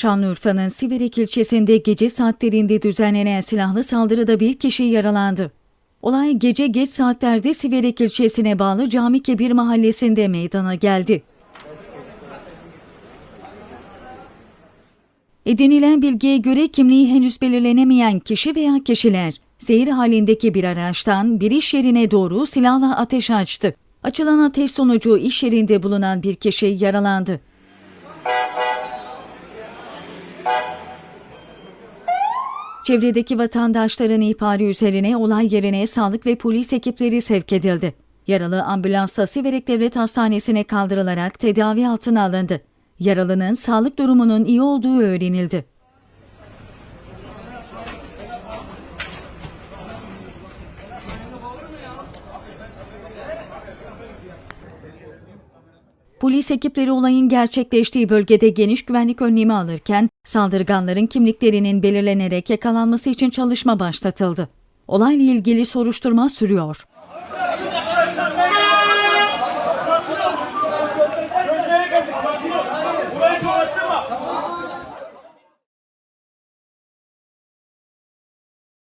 Şanlıurfa'nın Siverek ilçesinde gece saatlerinde düzenlenen silahlı saldırıda bir kişi yaralandı. Olay gece geç saatlerde Siverek ilçesine bağlı Cami Kebir mahallesinde meydana geldi. Edinilen bilgiye göre kimliği henüz belirlenemeyen kişi veya kişiler seyir halindeki bir araçtan bir iş yerine doğru silahla ateş açtı. Açılan ateş sonucu iş yerinde bulunan bir kişi yaralandı. Çevredeki vatandaşların ihbarı üzerine olay yerine sağlık ve polis ekipleri sevk edildi. Yaralı ambulansla Siverek Devlet Hastanesi'ne kaldırılarak tedavi altına alındı. Yaralının sağlık durumunun iyi olduğu öğrenildi. Polis ekipleri olayın gerçekleştiği bölgede geniş güvenlik önlemi alırken saldırganların kimliklerinin belirlenerek yakalanması için çalışma başlatıldı. Olayla ilgili soruşturma sürüyor.